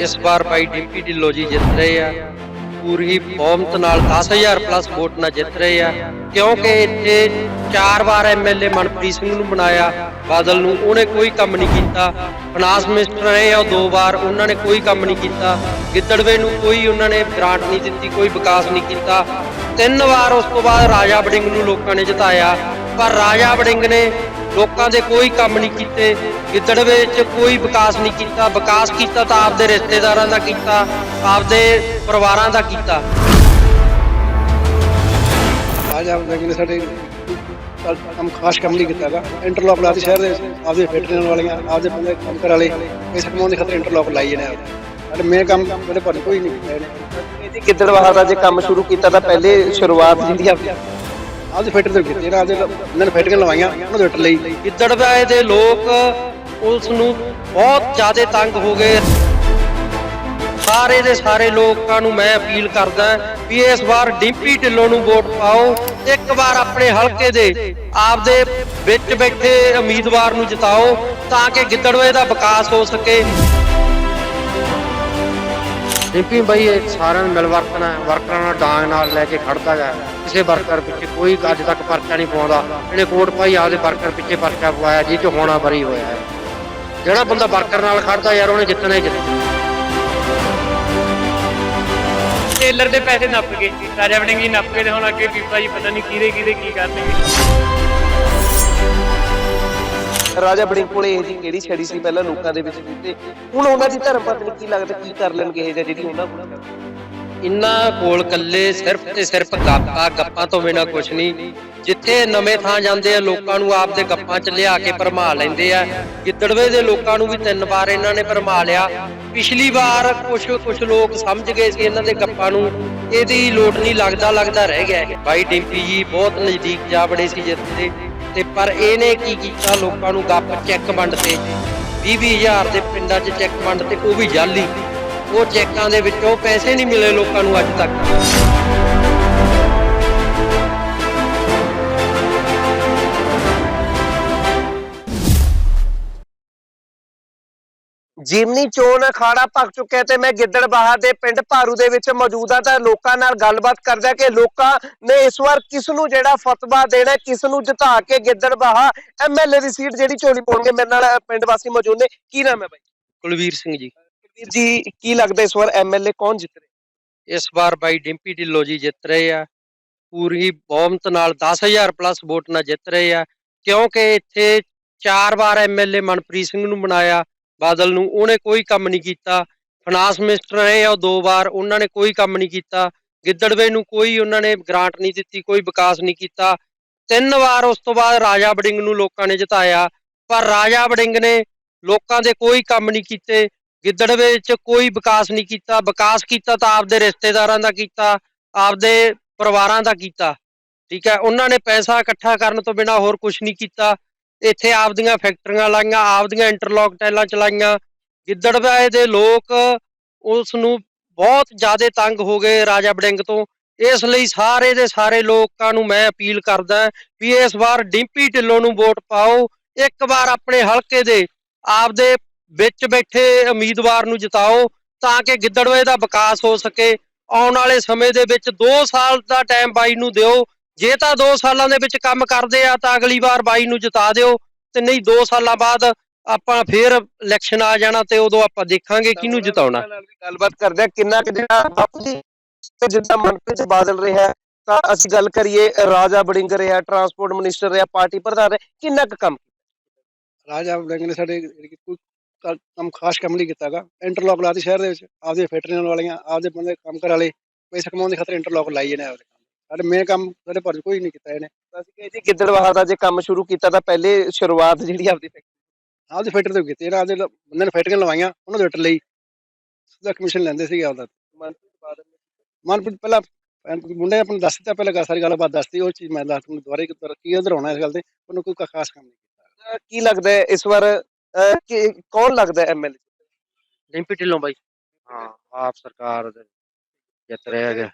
ਇਸ ਵਾਰ ਬਾਈ ਡਿੰਪੀ ਢਿੱਲੋਂ ਜੀ ਜਿੱਤ ਰਹੇ ਆ। ਪੂਰੀ ਬਹੁਮਤ ਨਾਲ 10000 ਪਲੱਸ ਵੋਟ ਨਾਲ ਜਿੱਤ ਰਹੇ ਆ। ਕਿਉਂਕਿ ਇੱਥੇ ਚਾਰ ਵਾਰ ਐਮਐਲਏ ਮਨਪ੍ਰੀਤ ਸਿੰਘ ਨੂੰ ਬਣਾਇਆ। ਬਾਦਲ ਨੂੰ ਉਹਨੇ ਕੋਈ ਕੰਮ ਨਹੀਂ ਕੀਤਾ। ਫਾਈਨਾਂਸ ਮਿਨਿਸਟਰ ਰਹੇ ਆ ਦੋ ਵਾਰ, ਉਹਨਾਂ ਨੇ ਕੋਈ ਕੰਮ ਨਹੀਂ ਕੀਤਾ। ਗਿੱਦੜਵੇ ਨੂੰ ਕੋਈ ਉਹਨਾਂ ਨੇ ਗ੍ਰਾਂਟ ਨਹੀਂ ਦਿੱਤੀ, ਕੋਈ ਵਿਕਾਸ ਨਹੀਂ ਕੀਤਾ। ਤਿੰਨ ਵਾਰ ਉਸ ਤੋਂ ਬਾਅਦ ਰਾਜਾ ਵੜਿੰਗ ਨੂੰ ਲੋਕਾਂ ਨੇ ਜਿਤਾਇਆ। ਪਰ ਰਾਜਾ ਵੜਿੰਗ ਨੇ ਲੋਕਾਂ ਦੇ ਕੋਈ ਕੰਮ ਨਹੀਂ ਕੀਤੇ ਗਿੱਦੜਵੇ 'ਚ ਕੋਈ ਵਿਕਾਸ ਨਹੀਂ ਕੀਤਾ ਵਿਕਾਸ ਕੀਤਾ ਤਾਂ ਆਪਦੇ ਰਿਸ਼ਤੇਦਾਰਾਂ ਦਾ ਕੀਤਾ ਆਪਦੇ ਪਰਿਵਾਰਾਂ ਦਾ ਕੀਤਾ। ਅੱਜ ਆਪ ਦੇਖ ਨੇ ਸਾਡੇ ਕੰਮ ਖਾਸ ਕੰਮ ਨਹੀਂ ਕੀਤਾ ਹੈਗਾ। ਇੰਟਰਲੌਕ ਲਾਤੀ ਸ਼ਹਿਰ ਦੇ ਆਪਦੇ ਫੈਕਟਰੀਆਂ ਵਾਲੀਆਂ ਆਪਦੇ ਬੰਦੇ ਕੰਮ ਕਰ ਵਾਲੇ। ਇਸ ਕਮਾਉਣ ਦੇ ਖਾਤਰ ਇੰਟਰਲੌਕ ਲਾਈ ਆਪਦੇ ਸਾਡੇ ਮੇਨ ਕੰਮ ਮੇਰੇ ਪਰ ਕੋਈ ਨਹੀਂ ਕੀਤਾ ਇਹਨੇ। ਇਹਦੀ ਗਿੱਦੜਵਾਹਾ ਦਾ ਜੇ ਕੰਮ ਸ਼ੁਰੂ ਕੀਤਾ ਤਾਂ ਪਹਿਲੇ ਸ਼ੁਰੂਆਤ ਜਿਹੜੀ ਆ। ਆਪਦੇ ਫੈਕਟਰੀ ਤੋਂ ਕੀਤੀ ਇਹਨਾਂ ਆਪਦੇ ਇਹਨਾਂ ਨੇ ਫੈਕਟਰੀਆਂ ਲਵਾਈਆਂ ਉਹਨਾਂ ਦੇ ਇੱਟ ਲਈ। ਗਿੱਦੜਵੇ ਦੇ ਲੋਕ ਉਸ ਨੂੰ ਬਹੁਤ ਜ਼ਿਆਦਾ ਤੰਗ ਹੋ ਗਏ। ਸਾਰੇ ਦੇ ਸਾਰੇ ਲੋਕਾਂ ਨੂੰ ਮੈਂ ਅਪੀਲ ਕਰਦਾ ਵੀ ਇਸ ਵਾਰ ਡਿੰਪੀ ਢਿੱਲੋਂ ਨੂੰ ਵੋਟ ਪਾਓ। ਇੱਕ ਵਾਰ ਆਪਣੇ ਹਲਕੇ ਦੇ ਆਪਦੇ ਵਿੱਚ ਬੈਠੇ ਉਮੀਦਵਾਰ ਨੂੰ ਜਿਤਾਓ ਤਾਂ ਕਿ ਗਿੱਦੜਵੇ ਦਾ ਵਿਕਾਸ ਹੋ ਸਕੇ। ਡਿੰਪੀ ਬਾਈ ਇਹ ਸਾਰਿਆਂ ਨੂੰ ਮਿਲ ਵਰਤਣਾ ਹੈ, ਵਰਕਰਾਂ ਨਾਲ ਡਾਂਗ ਨਾਲ ਲੈ ਕੇ ਖੜਦਾ ਹੈ। ਕਿਸੇ ਵਰਕਰ ਪਿੱਛੇ ਕੋਈ ਅੱਜ ਤੱਕ ਪਰਚਾ ਨਹੀਂ ਪਾਉਂਦਾ। ਇਹਨੇ ਕੋਟ ਭਾਈ ਆਪਦੇ ਵਰਕਰ ਪਿੱਛੇ ਪਰਚਾ ਪਵਾਇਆ ਜੀ ਚ ਹੋਣਾ ਬਰੀ ਹੋਇਆ ਹੈ। ਜਿਹੜਾ ਬੰਦਾ ਵਰਕਰ ਨਾਲ ਖੜਦਾ ਯਾਰ ਉਹਨੇ ਜਿੱਤਣਾ ਹੀ ਜਿੱਤਣਾ। ਟੇਲਰ ਦੇ ਪੈਸੇ ਨੱਪ ਗਏ ਰਾਜਾ ਵੜਿੰਗੀ ਨੱਪ ਕੇ ਤੇ ਹੁਣ ਅੱਗੇ ਪੀਪਾ ਜੀ ਪਤਾ ਨਹੀਂ ਕਿਹਦੇ ਕਿਹਦੇ ਕੀ ਕਰਨਗੇ। ਰਾਜਾ ਬੜਿੰਗ ਕੋਲੇ ਇਹ ਜੀ ਕਿਹੜੀ ਛੜੀ ਸੀ ਪਹਿਲਾਂ ਲੋਕਾਂ ਦੇ ਵਿੱਚ ਤੇ ਹੁਣ ਉਹਨਾਂ ਦੀ ਧਰਮ ਪਤਨੀ ਕੀ ਲੱਗਦਾ, ਕੀ ਕਰ ਲੈਣਗੇ ਇਹ ਜਿਹੜੀ ਉਹਨਾਂ ਕੋਲ ਇੰਨਾ ਕੋਲ ਕੱਲੇ ਸਿਰਫ ਤੇ ਸਿਰਫ ਗੱਪਾਂ ਗੱਪਾਂ ਤੋਂ ਬਿਨਾ ਕੁਝ ਨਹੀਂ। ਜਿੱਥੇ ਨਵੇਂ ਥਾਂ ਜਾਂਦੇ ਆ, ਲੋਕਾਂ ਨੂੰ ਆਪਦੇ ਗੱਪਾਂ 'ਚ ਲਿਆ ਕੇ ਭਰਮਾ ਲੈਂਦੇ ਆ। ਗਿੱਦੜਵੇ ਦੇ ਲੋਕਾਂ ਨੂੰ ਵੀ ਤਿੰਨ ਵਾਰ ਇਹਨਾਂ ਨੇ ਭਰਮਾ ਲਿਆ। ਪਿਛਲੀ ਵਾਰ ਕੁਝ ਕੁਝ ਲੋਕ ਸਮਝ ਗਏ ਸੀ ਇਹਨਾਂ ਦੇ ਗੱਪਾਂ ਨੂੰ। ਇਹਦੀ ਲੋਟ ਨਹੀਂ, ਲੱਗਦਾ ਲੱਗਦਾ ਰਹਿ ਗਿਆ ਇਹ। ਬਾਈ ਡਿੰਪੀ ਜੀ ਬਹੁਤ ਨਜ਼ਦੀਕ ਜਾ ਬੜੇ ਸੀ ਜਿੱਥੇ। ਤੇ ਪਰ ਇਹਨੇ ਕੀ ਕੀਤਾ? ਲੋਕਾਂ ਨੂੰ ਗੱਪ ਚੈੱਕ ਵੰਡ ਤੇ। 20 ਹਜ਼ਾਰ ਦੇ ਪਿੰਡਾਂ 'ਚ ਚੈੱਕ ਵੰਡ ਤੇ, ਉਹ ਵੀ ਜਾਲੀ। ਉਹ ਚੈੱਕਾਂ ਦੇ ਵਿੱਚੋਂ ਪੈਸੇ ਨਹੀਂ ਮਿਲੇ ਲੋਕਾਂ ਨੂੰ ਅੱਜ ਤੱਕ। ਜਿਮਨੀ ਚੋਣ ਅਖਾੜਾ ਭਖ ਚੁੱਕਿਆ ਤੇ ਮੈਂ ਗਿੱਦੜਬਾਹਾ ਦੇ ਪਿੰਡ ਭਾਰੂ ਦੇ ਵਿੱਚ ਮੌਜੂਦ ਹਾਂ ਤਾਂ ਲੋਕਾਂ ਨਾਲ ਗੱਲਬਾਤ ਕਰਦਾ ਕਿ ਲੋਕਾਂ ਨੇ ਇਸ ਵਾਰ ਕਿਸ ਨੂੰ ਜਿਹੜਾ ਫਤਵਾ ਦੇਣਾ ਕਿਸ ਨੂੰ ਜਿਤਾ ਕੇ ਗਿੱਦੜਬਾਹਾ ਐਮਐਲਏ ਦੀ ਸੀਟ ਜਿਹੜੀ ਝੋਲੀ ਪਾਉਣਗੇ। ਮੇਰੇ ਨਾਲ ਪਿੰਡ ਵਾਸੀ ਮੌਜੂਦ ਨੇ। ਕੀ ਨਾਮ ਹੈ ਬਾਈ? ਕੁਲਵੀਰ ਸਿੰਘ ਜੀ। ਵੀਰ ਜੀ ਕੀ ਲੱਗਦਾ ਇਸ ਵਾਰ ਐਮਐਲਏ ਕੌਣ ਜਿੱਤ ਰਿਹਾ? ਇਸ ਵਾਰ ਬਾਈ ਡਿੰਪੀ ਢਿੱਲੋਂ ਜੀ ਜਿੱਤ ਰਹੇ ਆ। ਪੂਰੀ ਬਹੁਮਤ ਨਾਲ 10000 ਪਲੱਸ ਵੋਟ ਨਾਲ ਜਿੱਤ ਰਹੇ ਆ। ਕਿਉਂਕਿ ਇੱਥੇ ਚਾਰ ਵਾਰ ਐਮਐਲਏ ਮਨਪ੍ਰੀਤ ਸਿੰਘ ਨੂੰ ਬਣਾਇਆ। ਬਾਦਲ ਨੂੰ, ਉਹਨੇ ਕੋਈ ਕੰਮ ਨਹੀਂ ਕੀਤਾ। ਫਾਈਨਾਂਸ ਮਿਨਿਸਟਰ ਰਹੇ ਆ ਉਹ ਦੋ ਵਾਰ, ਉਹਨਾਂ ਨੇ ਕੋਈ ਕੰਮ ਨਹੀਂ ਕੀਤਾ। ਗਿੱਦੜਵੇ ਨੂੰ ਕੋਈ ਉਹਨਾਂ ਨੇ ਗ੍ਰਾਂਟ ਨਹੀਂ ਦਿੱਤੀ, ਕੋਈ ਵਿਕਾਸ ਨਹੀਂ ਕੀਤਾ। ਤਿੰਨ ਵਾਰ ਉਸ ਤੋਂ ਬਾਅਦ ਰਾਜਾ ਵੜਿੰਗ ਨੂੰ ਲੋਕਾਂ ਨੇ ਜਿਤਾਇਆ। ਪਰ ਰਾਜਾ ਵੜਿੰਗ ਨੇ ਲੋਕਾਂ ਦੇ ਕੋਈ ਕੰਮ ਨਹੀਂ ਕੀਤੇ। ਗਿੱਦੜਵੇ 'ਚ ਕੋਈ ਵਿਕਾਸ ਨਹੀਂ ਕੀਤਾ। ਵਿਕਾਸ ਕੀਤਾ ਤਾਂ ਆਪਦੇ ਰਿਸ਼ਤੇਦਾਰਾਂ ਦਾ ਕੀਤਾ, ਆਪਦੇ ਪਰਿਵਾਰਾਂ ਦਾ ਕੀਤਾ। ਠੀਕ ਹੈ, ਉਹਨਾਂ ਨੇ ਪੈਸਾ ਇਕੱਠਾ ਕਰਨ ਤੋਂ ਬਿਨਾ ਹੋਰ ਕੁਝ ਨਹੀਂ ਕੀਤਾ। ਇੱਥੇ ਆਪਦੀਆਂ ਫੈਕਟਰੀਆਂ ਲਾਈਆਂ, ਆਪਦੀਆਂ ਇੰਟਰਲੌਕ ਟੈਲਾਂ ਚਲਾਈਆਂ। ਗਿੱਦੜਵਾਏ ਦੇ ਲੋਕ ਉਸ ਨੂੰ ਬਹੁਤ ਜ਼ਿਆਦਾ ਤੰਗ ਹੋ ਗਏ ਰਾਜਾ ਬੜਿੰਗ ਤੋਂ। ਇਸ ਲਈ ਸਾਰੇ ਦੇ ਸਾਰੇ ਲੋਕਾਂ ਨੂੰ ਮੈਂ ਅਪੀਲ ਕਰਦਾ ਵੀ ਇਸ ਵਾਰ ਡਿੰਪੀ ਢਿੱਲੋਂ ਨੂੰ ਵੋਟ ਪਾਓ। ਇੱਕ ਵਾਰ ਆਪਣੇ ਹਲਕੇ ਦੇ ਆਪਦੇ ਵਿੱਚ ਬੈਠੇ ਉਮੀਦਵਾਰ ਨੂੰ ਜਿਤਾਓ ਤਾਂ ਕਿ ਗਿੱਦੜਵੇ ਦਾ ਵਿਕਾਸ ਹੋ ਸਕੇ। ਆਉਣ ਵਾਲੇ ਸਮੇਂ ਦੇ ਵਿੱਚ 2 ਸਾਲ ਦਾ ਟਾਈਮ ਬਾਈ ਨੂੰ ਦਿਓ। ਜੇ ਤਾਂ 2 ਸਾਲਾਂ ਦੇ ਵਿੱਚ ਕੰਮ ਕਰਦੇ ਆ ਤਾਂ ਅਗਲੀ ਵਾਰ ਬਾਈ ਨੂੰ ਜਿਤਾ ਦਿਓ ਤੇ ਨਹੀਂ 2 ਸਾਲਾਂ ਬਾਅਦ ਆਪਾਂ ਫੇਰ ਇਲੈਕਸ਼ਨ ਆ ਜਾਣਾ ਤੇ ਉਦੋਂ ਆਪਾਂ ਦੇਖਾਂਗੇ ਕਿਹਨੂੰ ਜਿਤਾਉਣਾ। ਗੱਲਬਾਤ ਕਰਦੇ ਹਾਂ ਕਿੰਨਾ ਕੁ ਜਿਹੜਾ ਬਾਪੂ ਜੀ ਤੇ ਜਿੱਦਾਂ ਮਨਪ੍ਰੀਤ ਬਾਦਲ ਰਿਹਾ ਤਾਂ ਅਸੀਂ ਗੱਲ ਕਰੀਏ ਰਾਜਾ ਬੜਿੰਗ ਰਿਹਾ ਟਰਾਂਸਪੋਰਟ ਮਿਨਿਸਟਰ ਰਿਹਾ ਪਾਰਟੀ ਪ੍ਰਧਾਨ ਰਿਹਾ ਕਿੰਨਾ ਕੁ ਕੰਮ ਰਾਜਾ ਵੜਿੰਗ ਨੇ ਸਾਡੇ ਕੋਈ ਕੰਮ ਖਾਸ ਕੰਮ ਨਹੀਂ ਕੀਤਾ ਹੈਗਾ। ਇੰਟਰਲੌਕ ਲਾਤੀ ਸ਼ਹਿਰ ਦੇ ਵਿੱਚ ਆਪਦੇ ਫੈਕਟਰੀਆਂ ਵਾਲੀਆਂ ਆਪਦੇ ਬੰਦੇ ਕੰਮ ਕਰ ਵਾਲੇ ਇਸ ਕਮਾਉਣ ਦੇ ਖਾਤਰ ਇੰਟਰਲੌਕ ਲਾਈ ਨੇ ਆਪਦੇ। ਸਾਡੇ ਮੇਨ ਕੰਮ ਸਾਡੇ ਪਰ ਕੋਈ ਨਹੀਂ ਕੀਤਾ ਇਹਨੇ। ਅਸੀਂ ਕਹੇ ਜੀ ਗਿੱਦੜਵਾਹਾ ਦਾ ਜੇ ਕੰਮ ਸ਼ੁਰੂ ਕੀਤਾ ਤਾਂ ਪਹਿਲੇ ਸ਼ੁਰੂਆਤ ਜਿਹੜੀ ਆਪਦੀ ਆਪਦੀ ਫੈਕਟਰੀ ਤੋਂ ਕੀਤੀ ਇਹਨਾਂ ਲ- ਬੰਦੇ ਨੇ ਫੈਕਟਰੀਆਂ ਲਵਾਈਆਂ ਉਹਨਾਂ ਦੇ ਇੱਟ ਲਈ। ਸਿੱਧਾ ਕਮਿਸ਼ਨ ਲੈਂਦੇ ਸੀਗੇ ਆਪਦਾ। ਮਨਪ੍ਰੀਤ ਬਾਦਲ ਨੇ ਮਨਪ੍ਰੀਤ ਪਹਿਲਾਂ ਐਨ ਮੁੰਡੇ ਨੇ ਆਪਾਂ ਦੱਸ ਦਿੱਤਾ ਪਹਿਲਾਂ ਗੱਲ- ਸਾਰੀ ਗੱਲਬਾਤ ਦੱਸਤੀ ਉਹ ਚੀਜ਼ ਮੈਂ ਦੱਸ ਤੁਹਾਨੂੰ ਦੁਬਾਰੇ ਕੀ ਕੀ ਉਧਰ ਆਉਣਾ ਇਸ ਗੱਲ ਤੇ ਉਹਨੂੰ ਕੋਈ ਖਾਸ ਕੰਮ ਨਹੀਂ ਅਹ ਕੀ ਲੱਗਦਾ ਹੈ ਇਸ ਵਾਰ ਅਹ, ਕਿ ਕੌਣ ਲੱਗਦਾ ਐਮਐਲਏ ਡਿੰਪੀ ਢਿੱਲੋਂ ਬਾਈ। ਹਾਂ ਆਪ ਸਰਕਾਰ ਦੇ ਜਿੱਤ ਰਹੇ ਹੈਗੇ।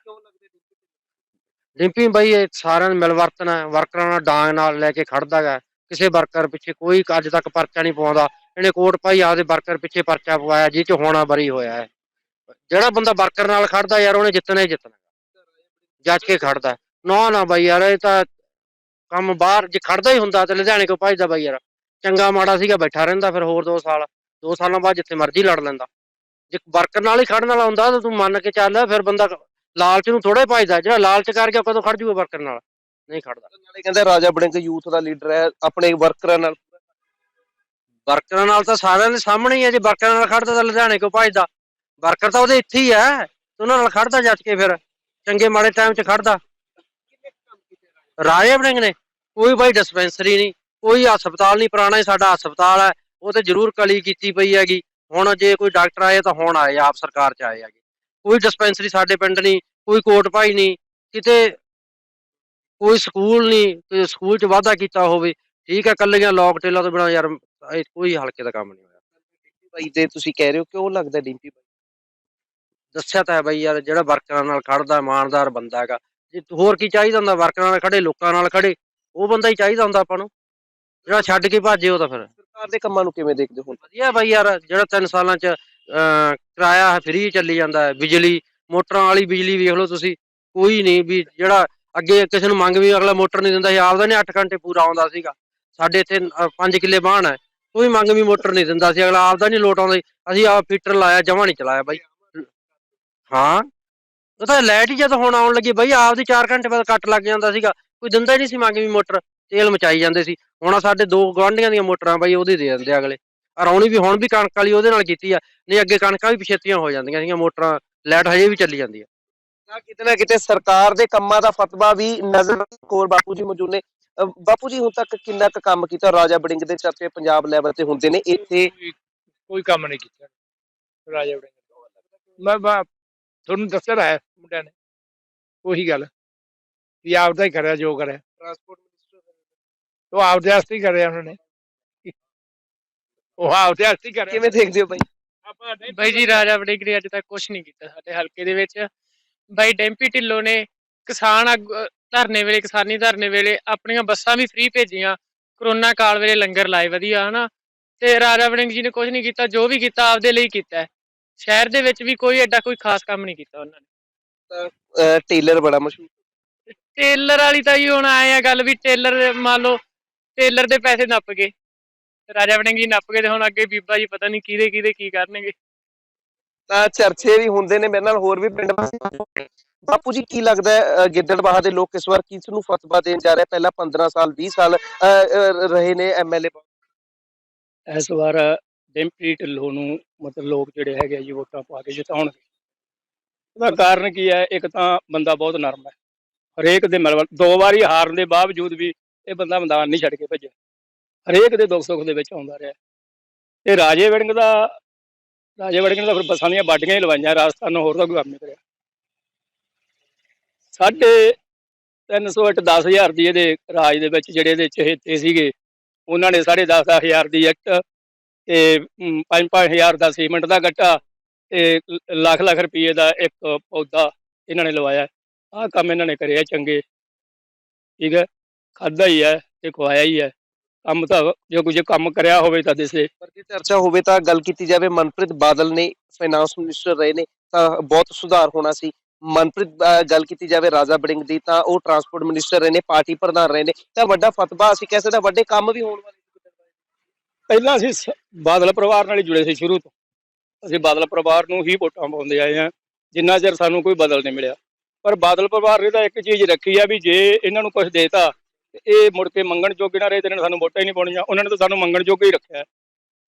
ਡਿੰਪੀ ਬਾਈ ਇਹ ਸਾਰਿਆਂ ਨੂੰ ਮਿਲ ਵਰਤਣਾ ਹੈ, ਵਰਕਰਾਂ ਨਾਲ ਡਾਂਗ ਨਾਲ ਲੈ ਕੇ ਖੜਦਾ ਹੈ ਕਿਸੇ ਵਰਕਰ ਪਿੱਛੇ ਕੋਈ ਅੱਜ ਤੱਕ ਪਰਚਾ ਨਹੀਂ ਪਵਾਉਂਦਾ। ਇਹਨੇ ਕੋਟ ਭਾਈ ਆਪਦੇ ਵਰਕਰ ਪਿੱਛੇ ਪਰਚਾ ਪਵਾਇਆ ਜਿਹ ਚ ਹੋਣਾ ਬਰੀ ਹੋਇਆ ਹੈ। ਜਿਹੜਾ ਬੰਦਾ ਵਰਕਰ ਨਾਲ ਖੜਦਾ ਯਾਰ ਉਹਨੇ ਜਿੱਤਣਾ ਹੀ ਜਿੱਤਣਾ। ਜੱਜ ਕੇ ਖੜਦਾ ਨਾ ਨਾ ਬਾਈ ਯਾਰ ਇਹ ਤਾਂ ਕੰਮ ਬਾਹਰ ਜੇ ਖੜਦਾ ਹੀ ਹੁੰਦਾ ਤੇ ਲੁਧਿਆਣੇ ਕੋ ਭਜਦਾ ਬਾਈ ਯਾਰ। ਚੰਗਾ ਮਾੜਾ ਸੀਗਾ ਬੈਠਾ ਰਹਿੰਦਾ ਫਿਰ ਹੋਰ 2 ਸਾਲ। 2 ਸਾਲਾਂ ਬਾਅਦ ਜਿੱਥੇ ਮਰਜ਼ੀ ਲੜ ਲੈਂਦਾ। ਜੇ ਵਰਕਰ ਨਾਲ ਹੀ ਖੜਨ ਵਾਲਾ ਹੁੰਦਾ ਤਾਂ ਤੂੰ ਮੰਨ ਕੇ ਚੱਲ ਫਿਰ ਬੰਦਾ ਲਾਲਚ ਨੂੰ ਥੋੜਾ ਭਜਦਾ ਜਿਹੜਾ ਲਾਲਚ ਕਰ ਗਿਆ ਕਦੋਂ ਖੜ ਜੂਗਾ ਵਰਕਰ ਨਾਲ ਨਹੀਂ ਖੜਦਾ ਨਾਲੇ ਕਹਿੰਦੇ ਰਾਜਾ ਬੜਿੰਗ ਯੂਥ ਦਾ ਲੀਡਰ ਹੈ ਆਪਣੇ ਵਰਕਰਾਂ ਨਾਲ। ਵਰਕਰਾਂ ਨਾਲ ਤਾਂ ਸਾਰਿਆਂ ਦੇ ਸਾਹਮਣੇ ਹੀ ਹੈ ਜੇ ਵਰਕਰਾਂ ਨਾਲ ਖੜਦਾ ਤਾਂ ਲੁਧਿਆਣੇ ਕੋ ਭਜਦਾ? ਵਰਕਰ ਤਾਂ ਉਹਦੇ ਇੱਥੇ ਹੀ ਹੈ ਉਹਨਾਂ ਨਾਲ ਖੜਦਾ ਜੱਜ ਕੇ ਫਿਰ ਚੰਗੇ ਮਾੜੇ ਟਾਈਮ 'ਚ ਖੜਦਾ ਰਾਜੇ ਵੜਿੰਗ ਨੇ ਕੋਈ ਬਾਈ ਡਿਸਪੈਂਸਰੀ ਨਹੀਂ ਕੋਈ ਹਸਪਤਾਲ ਨਹੀਂ ਪੁਰਾਣਾ ਹੀ ਸਾਡਾ ਹਸਪਤਾਲ ਹੈ ਉਹ ਤੇ ਜ਼ਰੂਰ ਕਲੀ ਕੀਤੀ ਪਈ ਹੈਗੀ। ਹੁਣ ਜੇ ਕੋਈ ਡਾਕਟਰ ਆਏ ਤਾਂ ਹੁਣ ਆਏ ਆਪ ਸਰਕਾਰ 'ਚ ਆਏ ਹੈਗੇ। ਕੋਈ ਡਿਸਪੈਂਸਰੀ ਸਾਡੇ ਪਿੰਡ ਨਹੀਂ ਕੋਈ ਕੋਟ ਭਾਈ ਨਹੀਂ ਕਿਤੇ ਕੋਈ ਸਕੂਲ ਨਹੀਂ ਸਕੂਲ 'ਚ ਵਾਅਦਾ ਕੀਤਾ ਹੋਵੇ ਠੀਕ ਹੈ ਕੱਲੀਆਂ ਲੋਕ ਟੇਲਾਂ ਤੋਂ ਬਿਨਾਂ ਯਾਰ ਕੋਈ ਹਲਕੇ ਦਾ ਕੰਮ ਨਹੀਂ ਹੋਇਆ। ਭਾਈ ਤੇ ਤੁਸੀਂ ਕਹਿ ਰਹੇ ਹੋ ਕਿਉਂ ਲੱਗਦਾ ਡਿੰਪੀ ਭਾਈ? ਦੱਸਿਆ ਤਾਂ ਹੈ ਬਈ ਯਾਰ ਜਿਹੜਾ ਵਰਕਰਾਂ ਨਾਲ ਖੜਦਾ ਇਮਾਨਦਾਰ ਬੰਦਾ ਹੈਗਾ ਜੇ ਹੋਰ ਕੀ ਚਾਹੀਦਾ ਹੁੰਦਾ ਵਰਕਰਾਂ ਨਾਲ ਖੜੇ ਲੋਕਾਂ ਨਾਲ ਖੜੇ ਉਹ ਬੰਦਾ ਹੀ ਚਾਹੀਦਾ ਹੁੰਦਾ ਆਪਾਂ ਨੂੰ। ਜਿਹੜਾ ਛੱਡ ਕੇ ਭਾਜੇ ਉਹ ਤਾਂ ਫਿਰ। ਸਰਕਾਰ ਦੇ ਕੰਮਾਂ ਨੂੰ ਕਿਵੇਂ ਦੇਖਦੇ ਹੋ ਵਧੀਆ ਬਈ ਯਾਰ ਜਿਹੜਾ 3 ਸਾਲਾਂ ਚ ਕਿਰਾਇਆ ਫ੍ਰੀ ਚੱਲੀ ਜਾਂਦਾ ਹੈ, ਬਿਜਲੀ, ਮੋਟਰਾਂ ਵਾਲੀ ਬਿਜਲੀ ਵੇਖ ਲਓ ਤੁਸੀਂ, ਕੋਈ ਨਹੀਂ ਵੀ ਜਿਹੜਾ ਅੱਗੇ ਕਿਸੇ ਨੂੰ ਮੰਗ ਵੀ ਅਗਲਾ ਮੋਟਰ ਨਹੀਂ ਦਿੰਦਾ ਸੀ ਆਪਦਾ ਨੇ 8 ਘੰਟੇ ਪੂਰਾ ਆਉਂਦਾ ਸੀਗਾ। ਸਾਡੇ ਇੱਥੇ 5 ਕਿੱਲੇ ਬਾਣ ਹੈ, ਕੋਈ ਮੰਗ ਵੀ ਮੋਟਰ ਨਹੀਂ ਦਿੰਦਾ ਸੀ, ਅਗਲਾ ਆਪਦਾ ਨਹੀਂ ਲੋਟ ਆਉਂਦਾ ਸੀ। ਅਸੀਂ ਆਪ ਫੀਟਰ ਲਾਇਆ, ਜਮਾ ਨਹੀਂ ਚਲਾਇਆ ਬਾਈ। ਹਾਂ, ਉਹ ਤਾਂ ਲਾਈਟ ਹੀ ਜਦ ਹੁਣ ਆਉਣ ਲੱਗੀ ਬਾਈ, ਆਪਦੀ 4 ਘੰਟੇ ਬਾਅਦ ਕੱਟ ਲੱਗ ਜਾਂਦਾ ਸੀਗਾ। ਕੋਈ ਦਿੰਦਾ ਹੀ ਨਹੀਂ ਸੀ ਮੰਗ ਵੀ ਮੋਟਰ, ਤੇਲ ਮਚਾਈ ਜਾਂਦੇ ਸੀ। ਹੁਣ ਸਾਡੇ ਦੋ ਗਵਾਂਢੀਆਂ ਦੀਆਂ ਮੋਟਰਾਂ ਬਾਈ, ਉਹਦੇ ਦੇ ਦਿੰਦੇ ਅਗਲੇ। ਅਰਾਉਣੀ ਵੀ ਹੁਣ ਵੀ ਕਣਕ ਵਾਲੀ ਉਹਦੇ ਨਾਲ ਕੀਤੀ ਆ ਨਹੀਂ ਅੱਗੇ ਕਣਕਾਂ ਵੀ ਪਿਛੇਤੀਆਂ ਹੋ ਜਾਂਦੀਆਂ ਸੀਗੀਆਂ ਮੋਟਰਾਂ ਲਾਈਟ ਹਜੇ ਵੀ ਚੱਲੀ ਜਾਂਦੀ ਆ। ਤਾਂ ਕਿਤੇ ਨਾ ਕਿਤੇ ਸਰਕਾਰ ਦੇ ਕੰਮਾਂ ਦਾ ਫਤਵਾ ਵੀ ਨਜ਼ਰ ਕੋਲ ਬਾਪੂ ਜੀ ਮੌਜੂਦ ਨੇ। ਅਹ ਬਾਪੂ ਜੀ ਹੁਣ ਤੱਕ ਕਿੰਨਾ ਕੁ ਕੰਮ ਕੀਤਾ? ਰਾਜਾ ਬੜਿੰਗ ਦੇ ਚਰਚੇ ਪੰਜਾਬ ਲੈਵਲ ਤੇ ਹੁੰਦੇ ਨੇ ਇੱਥੇ ਕੋਈ- ਕੋਈ ਕੰਮ ਨਹੀਂ ਕੀਤਾ। ਰਾਜਾ ਵੜਿੰਗ ਨੇ। ਮੈਂ ਮੈਂ ਤੁਹਾਨੂੰ ਦੱਸਿਆ ਤਾਂ ਹੈ ਮੁੰਡਿਆਂ ਨੇ। ਉਹੀ ਗੱਲ। ਵੀ ਆਪਦਾ ਹੀ ਕਰਿਆ ਜੋ ਕਰਿਆ। ਟਰਾਂਸਪੋਰਟ ਮਿਨਿਸਟਰ ਉਹ ਆਪਦੇ ਵਾਸਤੇ ਹੀ ਕਰਿਆ ਉਹਨਾਂ ਨੇ। ਉਹ ਹੀ ਕਰਿਆ ਕਿਵੇਂ ਦੇਖਦੇ ਹੋ ਆਪਾਂ ਨਹੀਂ ਬਾਈ ਜੀ ਰਾਜਾ ਵੜਿੰਗ ਨੇ ਅੱਜ ਤੱਕ ਕੁਝ ਨਹੀਂ ਕੀਤਾ ਸਾਡੇ ਹਲਕੇ ਦੇ ਵਿੱਚ। ਬਾਈ ਡੈਂਪੀ ਢਿੱਲੋਂ ਨੇ ਕਿਸਾਨ ਆਗੂ- ਧਰਨੇ ਵੇਲੇ ਕਿਸਾਨੀ ਧਰਨੇ ਵੇਲੇ ਆਪਣੀਆਂ ਬੱਸਾਂ ਵੀ ਫ੍ਰੀ ਭੇਜੀਆਂ। ਕਰੋਨਾ ਕਾਲ ਵੇਲੇ ਲੰਗਰ ਲਾਏ ਵਧੀਆ ਹਨਾ? ਤੇ ਰਾਜਾ ਵੜਿੰਗ ਜੀ ਨੇ ਕੁਝ ਨਹੀਂ ਕੀਤਾ ਜੋ ਵੀ ਕੀਤਾ ਆਪਦੇ ਲਈ ਕੀਤਾ। ਹੈ। ਸ਼ਹਿਰ ਦੇ ਵਿੱਚ ਵੀ ਕੋਈ ਐਡਾ ਕੋਈ ਖਾਸ ਕੰਮ ਨਹੀਂ ਕੀਤਾ ਉਹਨਾਂ ਨੇ। ਅਹ ਟੇਲਰ ਬੜਾ ਮਸ਼ਹੂਰ। ਟੇਲਰ ਵਾਲੀ ਤਾਂ ਜੀ ਹੁਣ ਆਏ ਆ ਗੱਲ ਵੀ ਟੇਲਰ ਮੰਨ ਲਓ ਟੇਲਰ ਦੇ ਪੈਸੇ ਨੱਪ ਗਏ। ਰਾਜਾ ਵੜਿੰਗ ਜੀ ਨੱਪ ਗਏ ਤੇ ਹੁਣ ਅੱਗੇ ਬੀਬਾ ਜੀ ਪਤਾ ਨਹੀਂ ਕਿਹਦੇ ਕਿਹਦੇ ਕੀ ਕਰਨਗੇ। ਤਾਂ ਚਰਚੇ ਵੀ ਹੁੰਦੇ ਨੇ ਮੇਰੇ ਨਾਲ ਹੋਰ ਵੀ ਪਿੰਡ ਵਾਸੀ ਬਾਪੂ ਜੀ ਕੀ ਲੱਗਦਾ ਹੈ ਗਿੱਦੜਬਾਹਾ ਦੇ ਲੋਕ ਇਸ ਵਾਰ ਕਿਸ ਨੂੰ ਫਤਵਾ ਦੇਣ ਜਾ ਰਹੇ? ਪਹਿਲਾਂ 15 ਸਾਲ 20 ਸਾਲ ਰਹੇ ਨੇ ਐਮਐਲਏ ਇਸ ਵਾਰ ਡਿੰਪੀ ਢਿੱਲੋਂ ਨੂੰ ਮਤਲਬ ਲੋਕ ਜਿਹੜੇ ਹੈਗੇ ਆ ਜੀ ਵੋਟਾਂ ਪਾ ਕੇ ਜਿਤਾਉਣਗੇ। ਉਹਦਾ ਕਾਰਨ ਕੀ ਹੈ? ਇੱਕ ਤਾਂ ਬੰਦਾ ਬਹੁਤ ਨਰਮ ਹੈ। ਹਰੇਕ ਦੇ ਮਤਲਬ ਦੋ ਵਾਰੀ ਹਾਰਨ ਦੇ ਬਾਵਜੂਦ ਵੀ ਇਹ ਬੰਦਾ ਮੈਦਾਨ ਨਹੀਂ ਛੱਡ ਕੇ ਭੱਜਿਆ। ਹਰੇਕ ਦੇ ਦੁੱਖ ਸੁੱਖ ਦੇ ਵਿੱਚ ਆਉਂਦਾ ਰਿਹਾ। ਤੇ ਰਾਜੇ ਵੜਿੰਗ ਦਾ, ਰਾਜੇ ਵੜਿੰਗ ਨੇ ਤਾਂ ਫਿਰ ਬੱਸਾਂ ਦੀਆਂ ਬਾਡੀਆਂ ਹੀ ਲਵਾਈਆਂ, ਰਾਜਸਥਾਨ ਨੂੰ ਹੋਰ ਤਾਂ ਕੋਈ ਕੰਮ ਨਹੀਂ ਕਰਿਆ। ਸਾਢੇ 308 10000 ਦੀ ਇਹਦੇ ਰਾਜ ਦੇ ਵਿੱਚ ਜਿਹੜੇ ਇਹਦੇ ਚਹੇਤੇ ਸੀਗੇ, ਉਹਨਾਂ ਨੇ ਸਾਢੇ ਦਸ ਦਸ ਹਜ਼ਾਰ ਦੀ ਇੱਟ ਤੇ 5-5000 ਦਾ ਸੀਮੈਂਟ ਦਾ ਗੱਟਾ ਤੇ ਲੱਖ ਲੱਖ ਰੁਪਏ ਦਾ ਇੱਕ ਪੌਦਾ ਇਹਨਾਂ ਨੇ ਲਵਾਇਆ। ਆਹ ਕੰਮ ਇਹਨਾਂ ਨੇ ਕਰਿਆ ਚੰਗੇ। ਠੀਕ ਹੈ? ਖਾਦਾ ਹੀ ਹੈ ਤੇ ਖਵਾਇਆ ਹੀ ਹੈ। ਕੰਮ ਤਾਂ ਜੋ ਕੁਝ ਕੰਮ ਕਰਿਆ ਹੋਵੇ ਤਾਂ ਦਿਸੇ ਪਰ ਜੇ ਚਰਚਾ ਹੋਵੇ ਤਾਂ ਗੱਲ ਕੀਤੀ ਜਾਵੇ ਮਨਪ੍ਰੀਤ ਬਾਦਲ ਨੇ ਫਾਈਨਾਂਸ ਮਿਨਿਸਟਰ ਰਹੇ ਨੇ ਤਾਂ ਬਹੁਤ ਸੁਧਾਰ ਹੋਣਾ ਸੀ। ਮਨਪ੍ਰੀਤ ਗੱਲ ਕੀਤੀ ਜਾਵੇ ਰਾਜਾ ਬੜਿੰਗ ਦੀ ਤਾਂ ਉਹ ਟਰਾਂਸਪੋਰਟ ਮਿਨਿਸਟਰ ਰਹੇ ਨੇ ਪਾਰਟੀ ਪ੍ਰਧਾਨ ਰਹੇ ਨੇ। ਤਾਂ ਵੱਡਾ ਫਤਵਾ ਅਸੀਂ ਕਹਿ ਸਕਦੇ ਵੱਡੇ ਕੰਮ ਵੀ ਹੋਣ ਵਾਲੇ ਪਹਿਲਾਂ ਅਸੀਂ ਸ- ਬਾਦਲ ਪਰਿਵਾਰ ਨਾਲ ਹੀ ਜੁੜੇ ਸੀ ਸ਼ੁਰੂ ਤੋਂ। ਅਸੀਂ ਬਾਦਲ ਪਰਿਵਾਰ ਨੂੰ ਹੀ ਵੋਟਾਂ ਪਾਉਂਦੇ ਆਏ ਹਾਂ। ਜਿੰਨਾ ਚਿਰ ਸਾਨੂੰ ਕੋਈ ਬਦਲ ਨਹੀਂ ਮਿਲਿਆ। ਪਰ ਬਾਦਲ ਪਰਿਵਾਰ ਨੇ ਤਾਂ ਇੱਕ ਚੀਜ਼ ਰੱਖੀ ਆ ਵੀ ਜੇ ਇਹਨਾਂ ਨੂੰ ਕੁਝ ਦੇਤਾ ਇਹ ਮੁੜ ਕੇ ਮੰਗਣ ਜੋਗੇ ਨਾ ਰਹੇ ਤੇ ਇਹਨਾਂ ਨੇ ਸਾਨੂੰ ਵੋਟਾਂ ਹੀ ਨਹੀਂ ਪਾਉਣੀਆਂ। ਉਹਨਾਂ ਨੇ ਤਾਂ ਸਾਨੂੰ ਮੰਗਣ ਜੋਗੇ ਹੀ ਰੱਖਿਆ।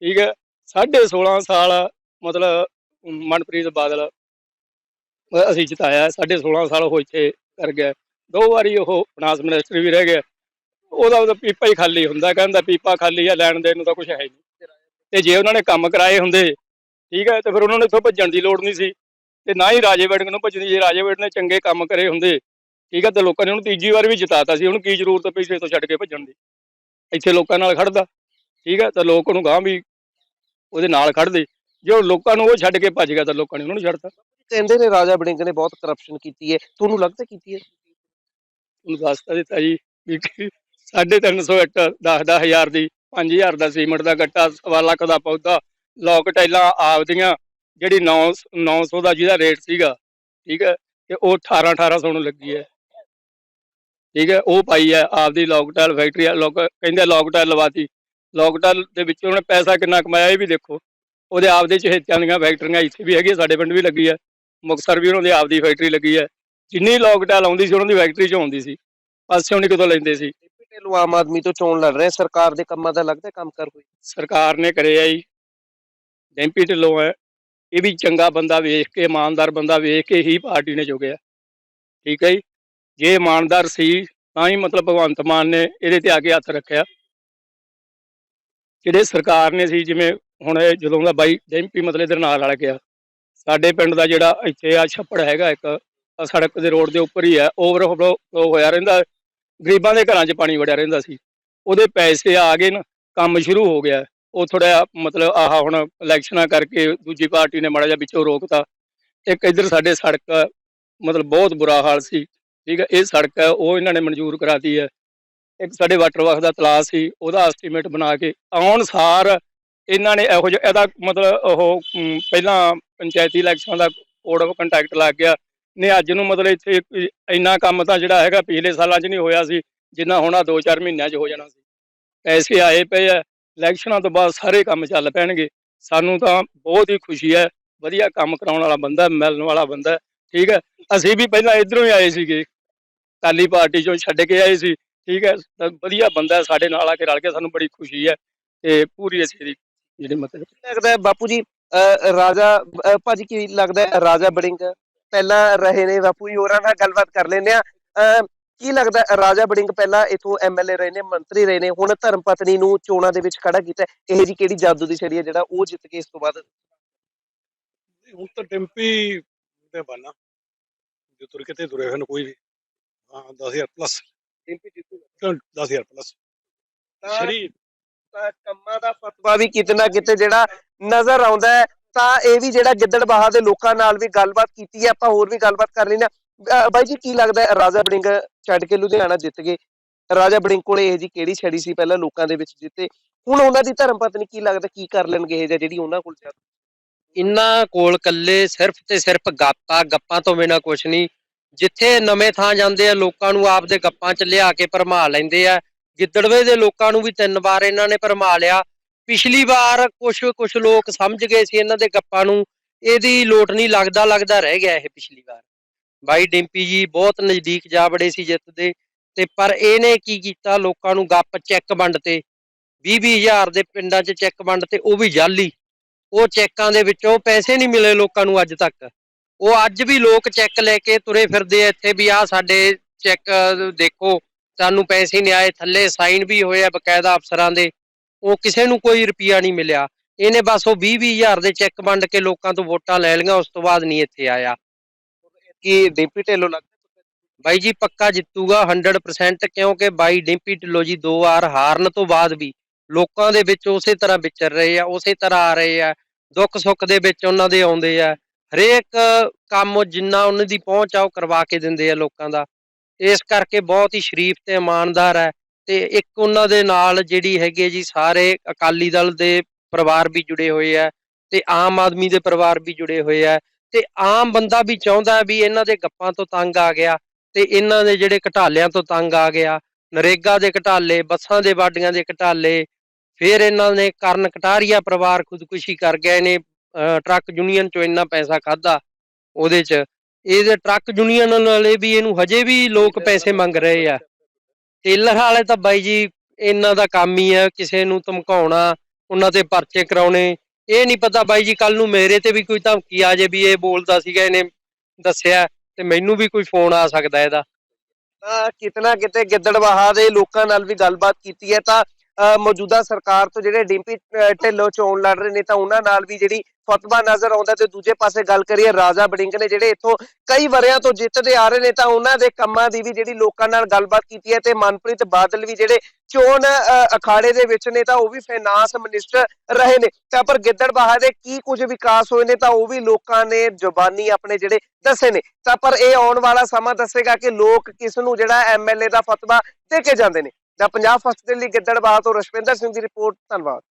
ਠੀਕ ਹੈ? ਸਾਢੇ 16 ਸਾਲ ਮਤਲਬ ਮਨਪ੍ਰੀਤ ਬਾਦਲ ਅਸੀਂ ਜਿਤਾਇਆ, ਸਾਢੇ 16 ਸਾਲ ਉਹ ਇੱਥੇ ਕਰ ਗਿਆ। ਦੋ ਵਾਰੀ ਉਹ ਫਾਈਨਾਂਸ ਮਿਨਿਸਟਰ ਵੀ ਰਹਿ ਗਿਆ। ਉਹਦਾ ਉਹਦਾ ਪੀਪਾ ਹੀ ਖਾਲੀ ਹੁੰਦਾ, ਕਹਿੰਦਾ ਪੀਪਾ ਖਾਲੀ ਆ, ਲੈਣ ਦੇਣ ਨੂੰ ਤਾਂ ਕੁਝ ਹੈ ਹੀ ਨਹੀਂ। ਤੇ ਜੇ ਉਹਨਾਂ ਨੇ ਕੰਮ ਕਰਾਏ ਹੁੰਦੇ, ਠੀਕ ਹੈ, ਤੇ ਫਿਰ ਉਹਨਾਂ ਨੂੰ ਇੱਥੋਂ ਭੱਜਣ ਦੀ ਲੋੜ ਨਹੀਂ ਸੀ। ਤੇ ਨਾ ਹੀ ਰਾਜੇ ਵੜਿੰਗ ਨੂੰ ਭੱਜਣ ਜੇ ਰਾਜੇ ਵੜਿੰਗ ਨੇ ਚੰਗੇ ਕੰਮ ਕਰੇ ਹੁੰਦੇ। ਠੀਕ ਹੈ ਤੇ ਲੋਕਾਂ ਨੇ ਉਹਨੂੰ ਤੀਜੀ ਵਾਰ ਵੀ ਜਿਤਾਤਾ ਸੀ ਉਹਨੂੰ ਕੀ ਜ਼ਰੂਰਤ ਪਈ ਸੀ ਇੱਥੋਂ ਛੱਡ ਕੇ ਭੱਜਣ ਦੀ? ਇੱਥੇ ਲੋਕਾਂ ਨਾਲ ਖੜਦਾ ਠੀਕ ਹੈ ਤਾਂ ਲੋਕ ਉਹਨੂੰ ਗਾਂ ਵੀ ਉਹਦੇ ਨਾਲ ਖੜਦੇ ਜੇ ਉਹ ਲੋਕਾਂ ਨੂੰ ਉਹ ਛੱਡ ਕੇ ਭੱਜ ਗਿਆ ਤਾਂ ਲੋਕਾਂ ਨੇ ਉਹਨੂੰ ਛੱਡਤਾ। ਕਹਿੰਦੇ ਨੇ ਰਾਜਾ ਬੜਿੰਗ ਨੇ ਬਹੁਤ ਕਰਪਸ਼ਨ ਕੀਤੀ ਹੈ ਤੁਹਾਨੂੰ ਲੱਗਦਾ ਕੀਤੀ ਹੈ ਉਹਨੂੰ ਦੱਸ ਤਾਂ ਦਿੱਤਾ ਜੀ ਵੀ ਕਿ ਸਾਢੇ ਤਿੰਨ ਸੌ ਇੱਟ 10 ਦਸ ਹਜ਼ਾਰ ਦੀ 5000 ਦਾ ਸੀਮੈਂਟ ਦਾ ਗੱਟਾ ਸਵਾ ਲੱਖ ਦਾ ਪੌਦਾ ਲੋਕ ਟੈਲਾਂ ਆਪਦੀਆਂ ਜਿਹੜੀ 9 900 ਦਾ ਜਿਹਦਾ ਰੇਟ ਸੀਗਾ ਠੀਕ ਹੈ ਤੇ ਉਹ 18 1800 ਨੂੰ ਲੱਗੀ ਹੈ ਠੀਕ ਹੈ ਉਹ ਪਾਈ ਹੈ ਆਪਦੀ ਲੌਕਟਾਈਲ ਫੈਕਟਰੀ ਆ, ਲੋਕ ਕਹਿੰਦੇ ਲੌਕਟਾਈਲ ਲਵਾਤੀ। ਲੌਕਟਾਈਲ ਦੇ ਵਿੱਚ ਉਹਨੇ ਪੈਸਾ ਕਿੰਨਾ ਕਮਾਇਆ ਇਹ ਵੀ ਦੇਖੋ। ਉਹਦੇ ਆਪਦੇ ਚਹੇਤਿਆਂ ਦੀਆਂ ਫੈਕਟਰੀਆਂ ਇੱਥੇ ਵੀ ਹੈਗੀਆਂ ਸਾਡੇ ਪਿੰਡ ਵੀ ਲੱਗੀ ਹੈ। ਮੁਕਤਸਰ ਵੀ ਉਹਨਾਂ ਦੀ ਆਪਦੀ ਫੈਕਟਰੀ ਲੱਗੀ ਹੈ। ਜਿੰਨੀ ਲੌਕਟਾਈਲ ਆਉਂਦੀ ਸੀ ਉਹਨਾਂ ਦੀ ਫੈਕਟਰੀ 'ਚ ਆਉਂਦੀ ਸੀ। ਪਾਸੇ ਉਹਨੇ ਕਿਤੋਂ ਲੈਂਦੇ ਸੀ। ਢਿੱਲੋਂ ਆਮ ਆਦਮੀ ਤੋਂ ਚੋਣ ਲੜ ਰਹੇ ਸਰਕਾਰ ਦੇ ਕੰਮਾਂ ਦਾ ਲੱਗਦਾ ਕੰਮ ਕਰ ਹੋਈ ਸਰਕਾਰ ਨੇ ਕਰਿਆ ਜੀ। ਡੈਂਪੀ ਢਿੱਲੋਂ ਹੈ। ਇਹ ਵੀ ਚੰਗਾ ਬੰਦਾ ਵੇਖ ਕੇ ਇਮਾਨਦਾਰ ਬੰਦਾ ਵੇਖ ਕੇ ਹੀ ਪਾਰਟੀ ਨੇ ਚੁਗਿਆ ਠੀਕ ਹੈ ਜੀ। ਜੇ ਇਮਾਨਦਾਰ ਸੀ, ਤਾਂ ਹੀ ਮਤਲਬ ਭਗਵੰਤ ਮਾਨ ਨੇ ਇਹਦੇ ਤੇ ਆ ਕੇ ਹੱਥ ਰੱਖਿਆ। ਜਿਹੜੇ ਸਰਕਾਰ ਨੇ ਸੀ, ਜਿਵੇਂ ਹੁਣ ਇਹ ਜਦੋਂ ਦਾ ਬਾਈ ਡੈਂਪੀ ਮਤਲਬ ਇਹਦੇ ਨਾਲ ਰਲ ਗਿਆ। ਸਾਡੇ ਪਿੰਡ ਦਾ ਜਿਹੜਾ ਇੱਥੇ ਆ ਛੱਪੜ ਹੈਗਾ ਇੱਕ ਸੜਕ ਦੇ ਰੋਡ ਦੇ ਉੱਪਰ ਹੀ ਹੈ ਓਵਰਫਲੋ ਹੋਇਆ ਰਹਿੰਦਾ। ਗਰੀਬਾਂ ਦੇ ਘਰਾਂ 'ਚ ਪਾਣੀ ਵੜਿਆ ਰਹਿੰਦਾ ਸੀ। ਉਹਦੇ ਪੈਸੇ ਆ ਗਏ ਨਾ, ਕੰਮ ਸ਼ੁਰੂ ਹੋ ਗਿਆ। ਉਹ ਥੋੜਾ ਮਤਲਬ ਆਹ ਹੁਣ ਇਲੈਕਸ਼ਨਾਂ ਕਰਕੇ ਦੂਜੀ ਪਾਰਟੀ ਨੇ ਮਾੜਾ ਜਿਹਾ ਵਿੱਚੋਂ ਰੋਕਤਾ। ਇੱਕ ਇੱਧਰ ਸਾਡੇ ਸੜਕ, ਮਤਲਬ ਬਹੁਤ ਬੁਰਾ ਹਾਲ ਸੀ। ਠੀਕ ਹੈ, ਇਹ ਸੜਕ ਹੈ, ਉਹ ਇਹਨਾਂ ਨੇ ਮਨਜ਼ੂਰ ਕਰਾਤੀ ਹੈ। ਇੱਕ ਸਾਡੇ ਵਾਟਰ ਵਰਕ ਦਾ ਤਲਾਅ ਸੀ, ਉਹਦਾ ਐਸਟੀਮੇਟ ਬਣਾ ਕੇ ਆਉਣ ਸਾਰ ਇਹਨਾਂ ਨੇ ਇਹੋ ਜਿਹਾ, ਇਹਦਾ ਮਤਲਬ ਉਹ ਪਹਿਲਾਂ ਪੰਚਾਇਤੀ ਇਲੈਕਸ਼ਨ ਦਾ ਕੋਡ ਆਫ ਕੰਟੈਕਟ ਲੱਗ ਗਿਆ। ਨੇ ਅੱਜ ਨੂੰ ਮਤਲਬ ਇੱਥੇ ਇੰਨਾ ਕੰਮ ਤਾਂ ਜਿਹੜਾ ਹੈਗਾ ਪਿਛਲੇ ਸਾਲਾਂ 'ਚ ਨਹੀਂ ਹੋਇਆ ਸੀ, ਜਿੰਨਾ ਹੋਣਾ 2-4 ਮਹੀਨਿਆਂ 'ਚ ਹੋ ਜਾਣਾ ਸੀ। ਪੈਸੇ ਆਏ ਪਏ ਆ, ਇਲੈਕਸ਼ਨਾਂ ਤੋਂ ਬਾਅਦ ਸਾਰੇ ਕੰਮ ਚੱਲ ਪੈਣਗੇ। ਸਾਨੂੰ ਤਾਂ ਬਹੁਤ ਹੀ ਖੁਸ਼ੀ ਹੈ, ਵਧੀਆ ਕੰਮ ਕਰਾਉਣ ਵਾਲਾ ਬੰਦਾ, ਮਿਲਣ ਵਾਲਾ ਬੰਦਾ, ਠੀਕ ਹੈ। ਅਸੀਂ ਵੀ ਪਹਿਲਾਂ ਇਧਰੋਂ ਹੀ ਆਏ ਸੀਗੇ। ਕਾਲੀ ਪਾਰਟੀ ਚੋਂ ਛੱਡ ਕੇ ਆਏ ਸੀ। ਠੀਕ ਹੈ ਵਧੀਆ ਬੰਦਾ ਹੈ, ਸਾਡੇ ਨਾਲ ਆ ਕੇ ਰਲ ਕੇ ਸਾਨੂੰ ਬੜੀ ਖੁਸ਼ੀ ਹੈ ਤੇ ਪੂਰੀ ਅਸੀਂ ਇਹਦੀ ਜਿਹੜੀ ਮਤਲਬ ਲੱਗਦਾ ਹੈ ਬਾਪੂ ਜੀ ਰਾਜਾ ਭਾਜੀ ਕੀ ਲੱਗਦਾ ਹੈ? ਰਾਜਾ ਬੜਿੰਗ ਪਹਿਲਾਂ ਰਹੇ ਨੇ ਬਾਪੂ ਜੀ ਹੋਰਾਂ ਨਾਲ ਗੱਲਬਾਤ ਕਰ ਲੈਂਦੇ ਆ ਕੀ ਲੱਗਦਾ ਹੈ, ਰਾਜਾ ਬੜਿੰਗ ਪਹਿਲਾਂ ਇਥੋਂ ਐਮਐਲਏ ਰਹੇ ਨੇ ਮੰਤਰੀ ਰਹੇ ਨੇ ਹੁਣ ਧਰਮ ਪਤਨੀ ਨੂੰ ਚੋਣਾਂ ਦੇ ਵਿੱਚ ਖੜਾ ਕੀਤਾ। ਇਹ ਜੀ ਕਿਹੜੀ ਜਾਦੂ ਦੀ ਛੜੀ ਹੈ ਜਿਹੜਾ ਉਹ ਜਿੱਤ ਕੇ ਇਸ ਤੋਂ ਬਾਅਦ ਹੁਣ ਤਾਂ ਟੈਂਪੀ ਤੇ ਬਾਨਾ ਜੇ ਤੁਰ ਕੇ ਤੇ ਤੁਰੇ ਹਨ ਕੋਈ ਵੀ। ਹਾਂ 10000 ਪਲੱਸ ਡਿੰਪੀ ਜਿੱਤੂ 10000 ਪਲੱਸ ਤਾਂ ਸ਼ਰੀਰ। ਤਾਂ ਕੰਮਾਂ ਦਾ ਫਤਵਾ ਵੀ ਕਿਤੇ ਨਾ ਕਿਤੇ ਜਿਹੜਾ ਨਜ਼ਰ ਆਉਂਦਾ ਹੈ ਤਾਂ ਇਹ ਵੀ ਜਿਹੜਾ ਗਿੱਦੜਬਾਹਾ ਦੇ ਲੋਕਾਂ ਨਾਲ ਵੀ ਗੱਲਬਾਤ ਕੀਤੀ ਹੈ ਆਪਾਂ ਹੋਰ ਵੀ ਗੱਲਬਾਤ ਕਰ ਹਾਂ। ਬਾਈ ਜੀ ਕੀ ਲੱਗਦਾ ਹੈ ਰਾਜਾ ਬੜਿੰਗ ਛੱਡ ਕੇ ਲੁਧਿਆਣਾ ਜਿੱਤ ਗਏ। ਰਾਜਾ ਬੜਿੰਗ ਕੋਲੇ ਇਹ ਜੀ ਕਿਹੜੀ ਛੜੀ ਸੀ ਪਹਿਲਾਂ ਲੋਕਾਂ ਦੇ ਵਿੱਚ ਜਿੱਤੇ। ਹੁਣ ਉਹਨਾਂ ਦੀ ਧਰਮ ਪਤਨੀ ਕੀ ਲੱਗਦਾ ਕੀ ਕਰ ਲੈਣਗੇ ਇਹ ਜਿਹਾ ਜਿਹੜੀ ਉਹਨਾਂ ਕੋਲ ਚੱਲ ਇਹਨਾਂ ਕੋਲ ਕੱਲੇ ਸਿਰਫ ਤੇ ਸਿਰਫ ਗੱਪਾਂ ਗੱਪਾਂ ਤੋਂ ਬਿਨਾ ਕੁਛ ਨਹੀਂ। ਜਿੱਥੇ ਨਵੇਂ ਥਾਂ ਜਾਂਦੇ ਆ, ਲੋਕਾਂ ਨੂੰ ਆਪਦੇ ਗੱਪਾਂ 'ਚ ਲਿਆ ਕੇ ਭਰਮਾ ਲੈਂਦੇ ਆ। ਗਿੱਦੜਵੇ ਦੇ ਲੋਕਾਂ ਨੂੰ ਵੀ ਤਿੰਨ ਵਾਰ ਇਹਨਾਂ ਨੇ ਭਰਮਾ ਲਿਆ। ਪਿਛਲੀ ਵਾਰ ਕੁਝ ਕੁਝ ਲੋਕ ਸਮਝ ਗਏ ਸੀ ਇਹਨਾਂ ਦੇ ਗੱਪਾਂ ਨੂੰ। ਇਹਦੀ ਲੋਟ ਨਹੀਂ ਲੱਗਦਾ ਲੱਗਦਾ ਰਹਿ ਗਿਆ ਇਹ ਪਿਛਲੀ ਵਾਰ। ਬਾਈ ਡਿੰਪੀ ਜੀ ਬਹੁਤ ਨਜ਼ਦੀਕ ਜਾ ਬੜੇ ਸੀ ਜਿੱਤ ਦੇ। ਤੇ ਪਰ ਇਹਨੇ ਕੀ ਕੀਤਾ? ਲੋਕਾਂ ਨੂੰ ਗੱਪ ਚੈੱਕ ਵੰਡ ਤੇ। 20 ਹਜ਼ਾਰ ਦੇ ਪਿੰਡਾਂ 'ਚ ਚੈੱਕ ਵੰਡ ਤੇ, ਉਹ ਵੀ ਜਾਲੀ। ਉਹ ਚੈੱਕਾਂ ਦੇ ਵਿੱਚੋਂ ਪੈਸੇ ਨਹੀਂ ਮਿਲੇ ਲੋਕਾਂ ਨੂੰ ਅੱਜ ਤੱਕ। ਉਹ ਅੱਜ ਵੀ ਲੋਕ ਚੈੱਕ ਲੈ ਕੇ ਤੁਰੇ ਫਿਰਦੇ ਆ ਇੱਥੇ ਵੀ ਆ ਸਾਡੇ ਚੈੱਕ ਦੇਖੋ ਸਾਨੂੰ ਪੈਸੇ ਨਹੀਂ ਆਏ ਥੱਲੇ ਸਾਈਨ ਵੀ ਹੋਏ ਆ ਬਕਾਇਦਾ ਅਫਸਰਾਂ ਦੇ ਉਹ ਕਿਸੇ ਨੂੰ ਕੋਈ ਰੁਪਿਆ ਨਹੀਂ ਮਿਲਿਆ। ਇਹਨੇ ਬਸ ਉਹ 20 ਹਜ਼ਾਰ ਦੇ ਚੈੱਕ ਵੰਡ ਕੇ ਲੋਕਾਂ ਤੋਂ ਵੋਟਾਂ ਲੈ ਲਈਆਂ ਉਸ ਤੋਂ ਬਾਅਦ ਨਹੀਂ ਇੱਥੇ ਆਇਆ। ਕੀ ਡਿੰਪੀ ਢਿੱਲੋਂ ਲੱਗਦਾ ਬਾਈ ਜੀ ਪੱਕਾ ਜਿੱਤੂਗਾ 100% ਕਿਉਂਕਿ ਬਾਈ ਡਿੰਪੀ ਢਿੱਲੋਂ ਜੀ ਦੋ ਵਾਰ ਹਾਰਨ ਤੋਂ ਬਾਅਦ ਵੀ ਲੋਕਾਂ ਦੇ ਵਿੱਚ ਉਸੇ ਤਰ੍ਹਾਂ ਵਿਚਰ ਰਹੇ ਆ ਉਸੇ ਤਰ੍ਹਾਂ ਆ ਰਹੇ ਆ ਦੁੱਖ ਸੁੱਖ ਦੇ ਵਿੱਚ ਉਹਨਾਂ ਦੇ ਆਉਂਦੇ ਆ। ਹਰੇਕ ਕੰਮ ਜਿੰਨਾ ਉਹਨਾਂ ਦੀ ਪਹੁੰਚ ਆ, ਉਹ ਕਰਵਾ ਕੇ ਦਿੰਦੇ ਆ ਲੋਕਾਂ ਦਾ। ਇਸ ਕਰਕੇ ਬਹੁਤ ਹੀ ਸ਼ਰੀਫ ਤੇ ਇਮਾਨਦਾਰ ਹੈ ਤੇ ਇੱਕ ਉਹਨਾਂ ਦੇ ਨਾਲ ਜਿਹੜੀ ਹੈਗੀ ਹੈ ਜੀ, ਸਾਰੇ ਅਕਾਲੀ ਦਲ ਦੇ ਪਰਿਵਾਰ ਵੀ ਜੁੜੇ ਹੋਏ ਆ ਤੇ ਆਮ ਆਦਮੀ ਦੇ ਪਰਿਵਾਰ ਵੀ ਜੁੜੇ ਹੋਏ ਆ ਤੇ ਆਮ ਬੰਦਾ ਵੀ ਚਾਹੁੰਦਾ ਵੀ ਇਹਨਾਂ ਦੇ ਗੱਪਾਂ ਤੋਂ ਤੰਗ ਆ ਗਿਆ ਤੇ ਇਹਨਾਂ ਦੇ ਜਿਹੜੇ ਘਟਾਲਿਆਂ ਤੋਂ ਤੰਗ ਆ ਗਿਆ, ਨਰੇਗਾ ਦੇ ਘਟਾਲੇ, ਬੱਸਾਂ ਦੇ ਵਾਡੀਆਂ ਦੇ ਘਟਾਲੇ, ਫਿਰ ਇਹਨਾਂ ਨੇ ਕਰਨ ਕਟਾਰੀਆ ਪਰਿਵਾਰ ਖੁਦਕੁਸ਼ੀ ਕਰ ਗਏ ਨੇ ਟਰੱਕ ਯੂਨੀਅਨ ਚੋਂ ਇੰਨਾ ਪੈਸਾ ਖਾਦਾ ਉਹਦੇ ਚ। ਇਹਦੇ ਟਰੱਕ ਯੂਨੀਅਨ ਨਾਲੇ ਵੀ ਇਹਨੂੰ ਹਜੇ ਵੀ ਲੋਕ ਪੈਸੇ ਮੰਗ ਰਹੇ ਆ। ਟੇਲਰ ਵਾਲੇ ਤਾਂ ਬਾਈ ਜੀ ਇਹਨਾਂ ਦਾ ਕੰਮ ਹੀ ਆ ਕਿਸੇ ਨੂੰ ਧਮਕਾਉਣਾ ਉਹਨਾਂ ਤੇ ਪਰਚੇ ਕਰਾਉਣੇ। ਇਹ ਨਹੀਂ ਪਤਾ ਬਾਈ ਜੀ ਕੱਲ ਨੂੰ ਮੇਰੇ ਤੇ ਵੀ ਕੋਈ ਧਮਕੀ ਆ ਜੇ ਵੀ ਇਹ ਬੋਲਦਾ ਸੀਗਾ ਇਹਨੇ ਦੱਸਿਆ ਤੇ ਮੈਨੂੰ ਵੀ ਕੋਈ ਫੋਨ ਆ ਸਕਦਾ ਇਹਦਾ। ਤਾਂ ਕਿਤਨਾ ਕਿਤੇ ਗਿੱਦੜਬਾਹਾ ਦੇ ਲੋਕਾਂ ਨਾਲ ਵੀ ਗੱਲਬਾਤ ਕੀਤੀ ਹੈ ਤਾਂ ਮੌਜੂਦਾ ਸਰਕਾਰ ਤੋਂ ਜਿਹੜੇ ਡਿੰਪੀ ਢਿੱਲੋਂ ਚੋਣ ਲੜ ਰਹੇ ਨੇ ਤਾਂ ਉਹਨਾਂ ਨਾਲ ਵੀ ਜਿਹੜੀ ਫਤਵਾ ਨਜ਼ਰ ਆਉਂਦਾ ਤੇ ਦੂਜੇ ਪਾਸੇ ਗੱਲ ਕਰੀਏ, ਰਾਜਾ ਬੜਿੰਗ ਨੇ ਜਿਹੜੇ ਇੱਥੋਂ ਕਈ ਵਰਿਆਂ ਤੋਂ ਜਿੱਤਦੇ ਆ ਰਹੇ ਨੇ ਤਾਂ ਉਹਨਾਂ ਦੇ ਕੰਮਾਂ ਦੀ ਵੀ ਜਿਹੜੀ ਲੋਕਾਂ ਨਾਲ ਗੱਲਬਾਤ ਕੀਤੀ ਹੈ ਤੇ ਮਨਪ੍ਰੀਤ ਬਾਦਲ ਵੀ ਜਿਹੜੇ ਚੋਣ ਅਖਾੜੇ ਦੇ ਵਿੱਚ ਨੇ ਤਾਂ ਉਹ ਵੀ ਫਾਈਨਾਂਸ ਮਿਨਿਸਟਰ ਰਹੇ ਨੇ। ਤਾਂ ਪਰ ਗਿੱਦੜਬਾਹਾ ਦੇ ਕੀ ਕੁਝ ਵਿਕਾਸ ਹੋਏ ਨੇ ਤਾਂ ਉਹ ਵੀ ਲੋਕਾਂ ਨੇ ਜ਼ੁਬਾਨੀ ਆਪਣੇ ਜਿਹੜੇ ਦੱਸੇ ਨੇ। ਤਾਂ ਪਰ ਇਹ ਆਉਣ ਵਾਲਾ ਸਮਾਂ ਦੱਸੇਗਾ ਕਿ ਲੋਕ ਕਿਸ ਨੂੰ ਜਿਹੜਾ ਐਮਐਲਏ ਦਾ ਫਤਵਾ ਦੇ ਕੇ ਜਾਂਦੇ ਨੇ। ਤਾਂ ਪੰਜਾਬ ਫਸਟ ਦੇ ਲਈ ਗਿੱਦੜਬਾਹਾ ਤੋਂ ਰਸ਼ਵਿੰਦਰ ਸਿੰਘ ਦੀ ਰਿਪੋਰਟ ਧੰਨਵਾਦ।